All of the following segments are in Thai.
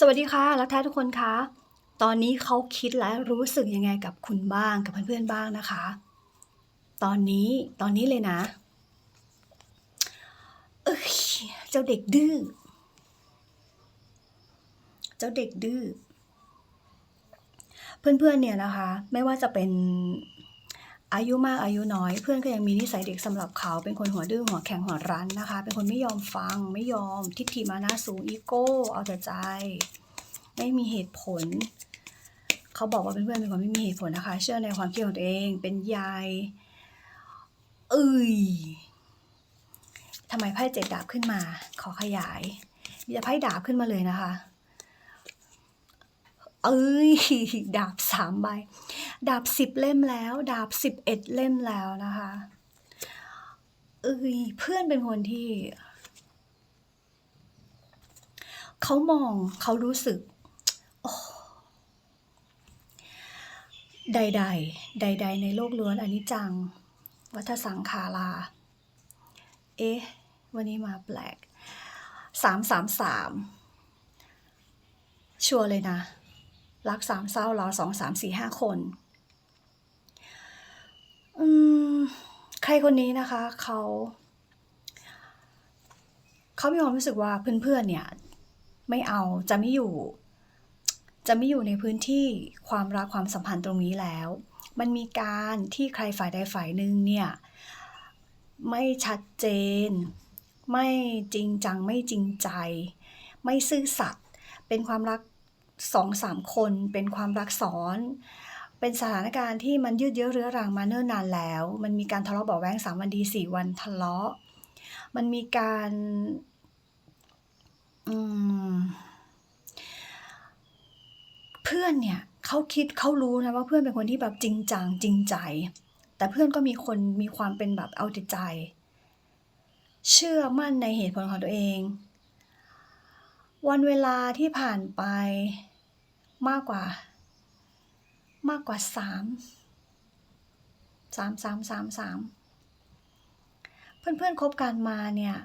สวัสดีค่ะรักแท้ทุกคนคะตอนนี้เขาคิดและรู้สึกยังไงกับคุณบ้างกับเพื่อนๆบ้างนะคะ ตอนนี้ตอนนี้เลยนะเอ้ยเจ้าเด็กดื้อเจ้าเด็กดื้อเพื่อนๆเนี่ยนะคะ ไม่ว่าจะเป็น อายุมากอายุน้อย เพื่อนก็ยังมีนิสัยเด็กสำหรับเขา เป็นคนหัวดื้อหัวแข็งหัวรั้นนะคะ เป็นคนไม่ยอมฟังไม่ยอม ทิฏฐิมานะสูงอีโก้เอาแต่ใจ ไม่มีเหตุผล เขาบอกว่าเพื่อนเป็นคนไม่มีเหตุผลนะคะ เชื่อในความคิดของตัวเองเป็นใยเอ้ยทำไมไพ่เจ็ดดาบขึ้นมา ขอขยายมีแต่ไพ่ดาบขึ้นมาเลยนะคะ เอ้ยดาบสามใบ ดาบสิบเล่มแล้ว ดาบสิบเอ็ดเล่มแล้วนะคะเอ้ยเพื่อนเป็นคนที่เขามองเขารู้สึกโอ้ใดๆใดๆในโลกล้วนอนิจจัง วัฏสังขาราเอ๊ะ วันนี้มาแปลกสามสามสามชัวร์เลยนะ รักสามเศร้าเราสองสามสี่ห้าคนอืมใครคนนี้นะคะเขาเขามีความรู้สึกว่าเพื่อนๆเนี่ยไม่เอาจะไม่อยู่ จะไม่อยู่ในพื้นที่ความรักความสัมพันธ์ตรงนี้แล้ว มันมีการที่ใครฝ่ายใดฝ่ายหนึ่งเนี่ยไม่ชัดเจน ไม่จริงจังไม่จริงใจ ไม่ซื่อสัตย์เป็นความรัก สองสามคนเป็นความรักซ้อน เป็นสถานการณ์ที่มันยืดเยื้อเรื้อรังมาเนิ่นนานแล้ว มันมีการทะเลาะเบาแว้งสามวันดีสี่วันทะเลาะ มันมีการเพื่อนเนี่ยเขาคิดเขารู้นะว่าเพื่อนเป็นคนที่แบบจริงจังจริงใจ แต่เพื่อนก็มีคนมีความเป็นแบบเอาแต่ใจ เชื่อมั่นในเหตุผลของตัวเอง วันเวลาที่ผ่านไป มากกว่า มากกว่าสามสามสามสามสามเพื่อนๆคบกันมาเนี่ย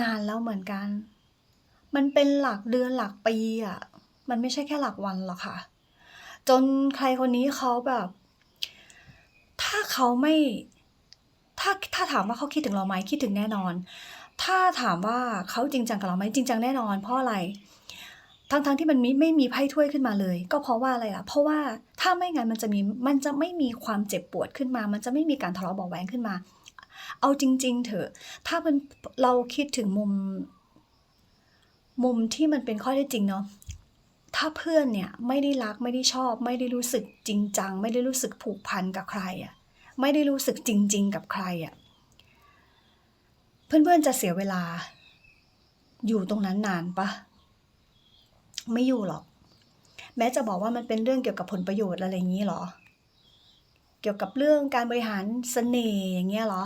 นานแล้วเหมือนกัน มันเป็นหลักเดือนหลักปีอะมันไม่ใช่แค่หลักวันหรอกค่ะ จนใครคนนี้เขาแบบ ถ้าเขาไม่ถ้าถ้าถามว่าเขาคิดถึงเราไหมคิดถึงแน่นอน ถ้าถามว่าเขาจริงจังกับเราไหมจริงจังแน่นอน เพราะอะไร ทั้งๆทที่มันไม่ไม่มีไพ่ถ้วยขึ้นมาเลย ก็เพราะว่าอะไรล่ะ เพราะว่าถ้าไม่งั้นมันจะมีมันจะไม่มีความเจ็บปวดขึ้นมา มันจะไม่มีการทะเลาะเบาะแว้งขึ้นมา เอาจริง ๆ เถอะ ถ้ามันเราคิดถึงมุม มุมที่มันเป็นข้อเท็จจริงเนาะถ้าเพื่อนเนี่ยไม่ได้รักไม่ได้ชอบ ไม่ได้รู้สึกจริงจัง ไม่ได้รู้สึกผูกพันกับใครอะไม่ได้รู้สึกจริง ๆ กับใครอะเพื่อนๆจะเสียเวลา อยู่ตรงนั้นนานปะ ไม่อยู่หรอก แม้จะบอกว่ามันเป็นเรื่องเกี่ยวกับผลประโยชน์อะไรอย่างงี้หรอ เกี่ยวกับเรื่องการบริหารเสน่ห์อย่างเงี้ยหรอ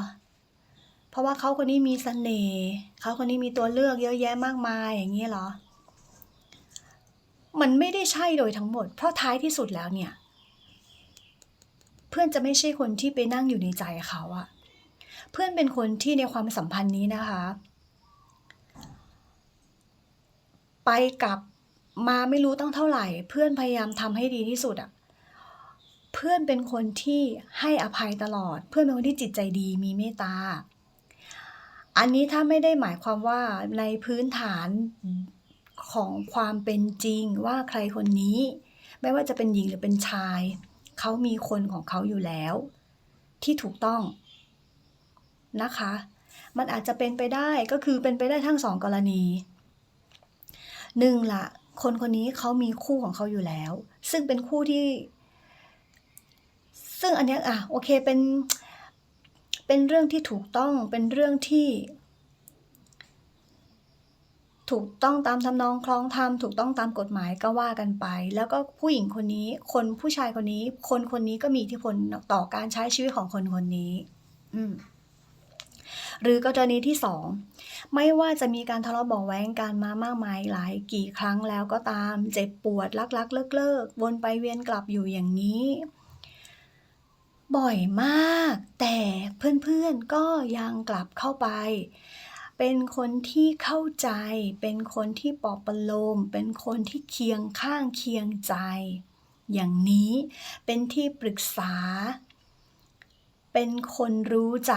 เพราะว่าเขาคนนี้มีเสน่ห์เขาคนนี้มีตัวเลือกเยอะแยะมากมายอย่างเงี้เหรอ มันไม่ได้ใช่โดยทั้งหมด เพราะท้ายที่สุดแล้วเนี่ย เพื่อนจะไม่ใช่คนที่ไปนั่งอยู่ในใจเขาอะเพื่อนเป็นคนที่ในความสัมพันธ์นี้นะคะ ไปกับ มาไม่รู้ตั้งเท่าไหร่ เพื่อนพยายามทำให้ดีที่สุดอะเพื่อนเป็นคนที่ให้อภัยตลอด เพื่อนเป็นคนที่จิตใจดีมีเมตตา อันนี้ถ้าไม่ได้หมายความว่าในพื้นฐานของความเป็นจริงว่าใครคนนี้ ไม่ว่าจะเป็นหญิงหรือเป็นชาย เขามีคนของเขาอยู่แล้ว ที่ถูกต้องนะคะ มันอาจจะเป็นไปได้ก็คือเป็นไปได้ทั้ง2กรณี1ล่งละ คนคนนี้เขามีคู่ของเขาอยู่แล้ว ซึ่งเป็นคู่ที่ ซึ่งอันนี้ยอะโอเคเป็นเป็นเรื่องที่ถูกต้องเป็นเรื่องที่ ถูกต้องตามทำนองคล้องธรรมถูกต้องตามกฎหมายก็ว่ากันไป แล้วก็ผู้หญิงคนนี้ คนผู้ชายคนนี้ คนคนนี้ก็มีอิทธิพลต่อการใช้ชีวิตของคนคนนี้ อืม หรือกรณีที่ 2 ไม่ว่าจะมีการทะเลาะเบาะแว้งกันมามากมายหลายกี่ครั้งแล้วก็ตามเจ็บปวดรักๆ เลิกๆวนไปเวียนกลับอยู่อย่างนี้ บ่อยมาก แต่เพื่อนๆก็ยังกลับเข้าไปเป็นคนที่เข้าใจ เป็นคนที่ปอบประโลม เป็นคนที่เคียงข้างเคียงใจ อย่างนี้ เป็นที่ปรึกษา เป็นคนรู้ใจ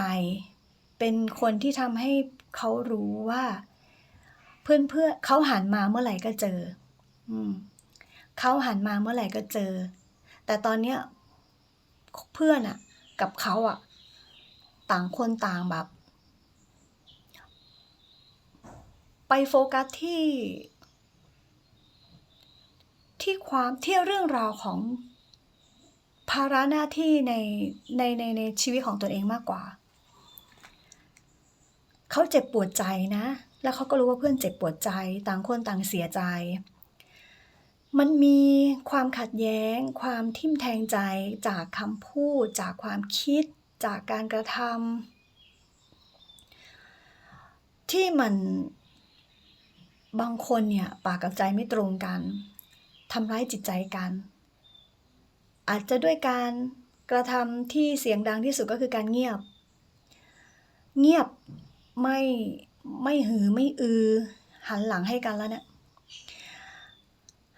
เป็นคนที่ทำให้เขารู้ว่า เพื่อนเพื่อเขาหันมาเมื่อไหร่ก็เจอ อืมเขาหันมาเมื่อไหร่ก็เจอ แต่ตอนเนี้ยเพื่อนอะกับเขาอะต่างคนต่างแบบ ไปโฟกัสที่ ที่ความที่เรื่องราวของภาระหน้าที่ในในในในชีวิตของตัวเองมากกว่า เขาเจ็บปวดใจนะ แล้วเขาก็รู้ว่าเพื่อนเจ็บปวดใจ ต่างคนต่างเสียใจ มันมีความขัดแย้ง ความทิ่มแทงใจจากคำพูด จากความคิด จากการกระทำที่มันบางคนเนี่ยปากกับใจไม่ตรงกันทำร้ายจิตใจกัน อาจจะด้วยการกระทำที่เสียงดังที่สุดก็คือการเงียบ เงียบ ไม่ไม่หือไม่อือ หันหลังให้กันแล้วเนี่ย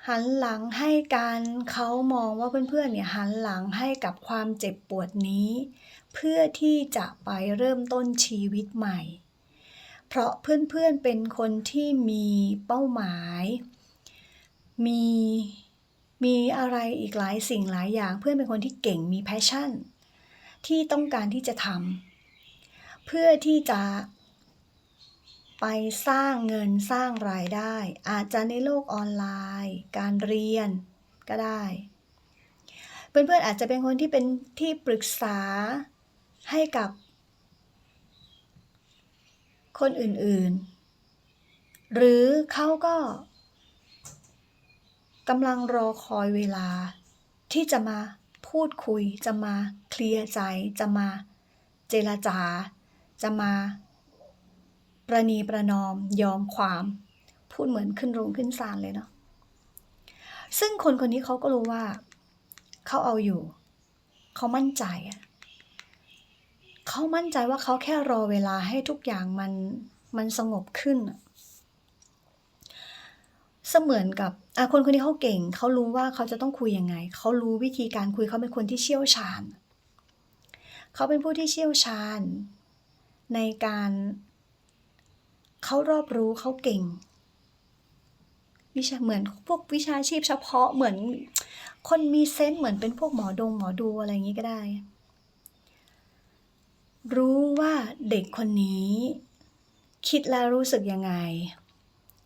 หันหลังให้กันเขามองว่าเพื่อนๆเนี่ยหันหลังให้กับความเจ็บปวดนี้ เพื่อที่จะไปเริ่มต้นชีวิตใหม่ เพราะเพื่อนๆเป็นคนที่มีเป้าหมาย มีมีอะไรอีกหลายสิ่งหลายอย่างเพื่อนเป็นคนที่เก่งมีแพชชั่น ที่ต้องการที่จะทำเพื่อที่จะ ไปสร้างเงินสร้างรายได้ อาจจะในโลกออนไลน์ การเรียนก็ได้ เพื่อนๆอาจจะเป็นคนที่เป็นที่ปรึกษาให้กับ คนอื่นๆ หรือเขาก็กำลังรอคอยเวลาที่จะมาพูดคุยจะมาเคลียร์ใจจะมาเจรจา จะมา ประนีประนอมยอมความ พูดเหมือนขึ้นโรงขึ้นศาลเลยเนาะซึ่งคนคนนี้เขาก็รู้ว่า เขาเอาอยู่ เขามั่นใจอะเขามั่นใจว่าเขาแค่รอเวลาให้ทุกอย่างมันมันสงบขึ้น เสมือนกับอะคนคนนี้เขาเก่ง เขารู้ว่าเขาจะต้องคุยยังไง เขารู้วิธีการคุยเขาเป็นคนที่เชี่ยวชาญ เขาเป็นผู้ที่เชี่ยวชาญ ในการ เขารอบรู้เขาเก่ง วิชาเหมือนพวกวิชาชีพเฉพาะเหมือน คนมีเซนส์เหมือนเป็นพวกหมอดงหมอดูอะไรอย่างนี้ก็ได้ รู้ว่าเด็กคนนี้ คิดแล้วรู้สึกยังไง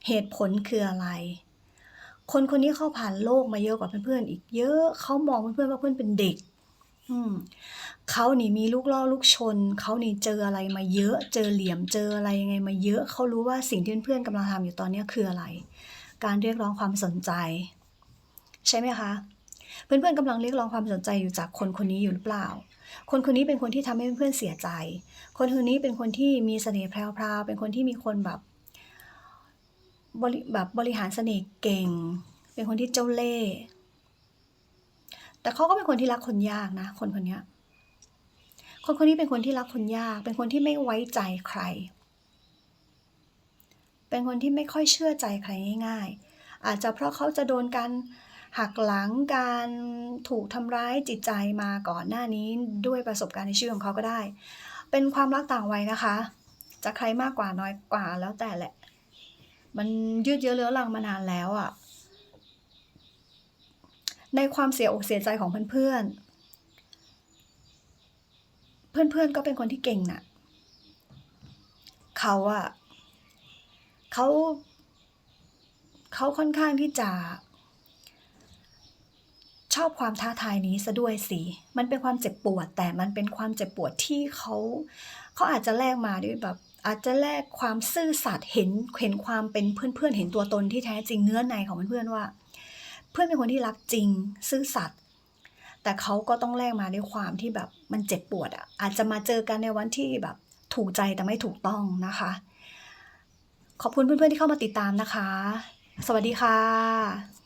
เหตุผลคืออะไร คนคนนี้เขาผ่านโลกมาเยอะกว่าเพื่อนๆอีกเยอะเขามองเพื่อนๆว่าเพื่อนเป็นเด็ก อืมเขานี่มีลูกล่อลูกชน เขานี่เจออะไรมาเยอะ เจอเหลี่ยมเจออะไรยังไงมาเยอะ เขารู้ว่าสิ่งที่เพื่อนๆกำลังทำอยู่ตอนนี้คืออะไร การเรียกร้องความสนใจ ใช่ไหมคะ เพื่อนๆกำลังเรียกร้องความสนใจอยู่จากคนคนนี้อยู่หรือเปล่า คนคนนี้เป็นคนที่ทำให้เพื่อนๆเสียใจ คนคนนี้เป็นคนที่มีเสน่ห์แพรวๆเป็นคนที่มีคนแบบบริแบบบริหารเสน่ห์เก่ง เป็นคนที่เจ้าเล่ห์ แต่เขาก็เป็นคนที่รักคนยากนะ คนคนนี้คนคนนี้เป็นคนที่รักคนยาก เป็นคนที่ไม่ไว้ใจใคร เป็นคนที่ไม่ค่อยเชื่อใจใครง่าย ๆ อาจจะเพราะเขาจะโดนการหักหลังการถูกทำร้ายจิตใจมาก่อนหน้านี้ด้วยประสบการณ์ในชีวิตของเขาก็ได้ เป็นความรักต่างวัยนะคะ จะใครมากกว่าน้อยกว่าแล้วแต่แหละ มันยืดเยื้อเรื้อรังมานานแล้วอะ่ะ ในความเสียอกเสียใจของเพื่อนๆ เพื่อนๆก็เป็นคนที่เก่งน่ะเขาอะเขาเขาค่อนข้างที่จะ ชอบความท้าทายนี้ซะด้วยสิ มันเป็นความเจ็บปวด แต่มันเป็นความเจ็บปวดที่เขาเขาอาจจะแลกมาด้วยแบบอาจจะแลกความซื่อสัตย์เห็นเห็นความเป็นเพื่อนๆเห็นตัวตนที่แท้จริงเนื้อในของเพื่อนๆว่า เพื่อนเป็นคนที่รักจริงซื่อสัตย์แต่เขาก็ต้องแลกมาด้วยความที่แบบมันเจ็บปวดอะอาจจะมาเจอกันในวันที่แบบถูกใจแต่ไม่ถูกต้องนะคะ ขอบคุณเพื่อนๆที่เข้ามาติดตามนะคะ สวัสดีค่ะ